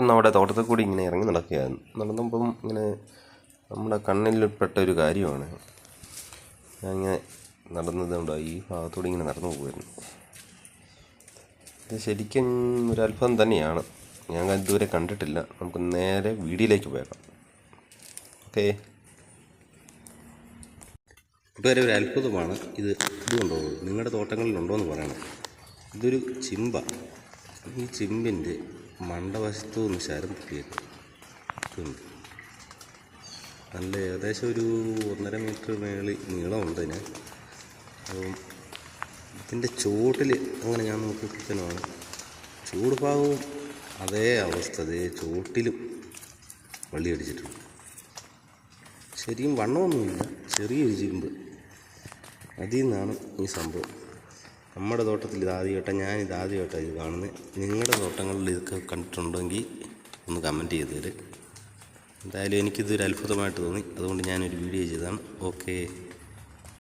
ഇപ്പം നമ്മുടെ തോട്ടത്തിൽ കൂടി ഇങ്ങനെ ഇറങ്ങി നടക്കുകയായിരുന്നു നടന്നപ്പം ഇങ്ങനെ നമ്മുടെ കണ്ണിൽപ്പെട്ട ഒരു കാര്യമാണ്. ഞാൻ ഇങ്ങനെ നടന്നത് ഈ ഭാഗത്തൂടെ ഇങ്ങനെ നടന്നു പോകുമായിരുന്നു ഇത് ശരിക്കും ഒരു തന്നെയാണ്. ഞാൻ ഇതുവരെ കണ്ടിട്ടില്ല. നമുക്ക് നേരെ വീടിയിലേക്ക് പോയേക്കാം. ഓക്കെ. ഇതുവരെ ഒരു അത്ഭുതമാണ് ഇത് ഇതുകൊണ്ടോ? നിങ്ങളുടെ തോട്ടങ്ങളിലുണ്ടോ എന്ന് പറയണം. ഇതൊരു ചിമ്പ. ഈ ചിമ്പിന്റെ മണ്ടവശത്തു നിശാരം ശരം പൊട്ടിയേക്കും നല്ല ഏകദേശം ഒരു ഒന്നര മീറ്റർ മേളിൽ നീളമുണ്ട് ഇതിന് അപ്പം ഇതിന്റെ ചുവട്ടിൽ അങ്ങനെ ഞാൻ നോക്കിയപ്പോഴത്തേനുമാണ് ചൂട് ഭാഗവും അതേ അവസ്ഥ അതേ ചുവട്ടിലും വള്ളി അടിച്ചിട്ടുണ്ട്. ശരിയും വണ്ണമൊന്നുമില്ല ചെറിയൊരു ചിമ്പ് അതിൽ നിന്നാണ് ഈ സംഭവം. നമ്മുടെ തോട്ടത്തിൽ ഇത് ഞാൻ ഇത് ഇത് കാണുന്നത് നിങ്ങളുടെ തോട്ടങ്ങളിൽ ഇതൊക്കെ കണ്ടിട്ടുണ്ടെങ്കിൽ ഒന്ന് കമന്റ് ചെയ്ത് തരും എന്തായാലും എനിക്കിതൊരു അത്ഭുതമായിട്ട് തോന്നി. അതുകൊണ്ട് ഞാനൊരു വീഡിയോ ചെയ്തതാണ് ഓക്കേ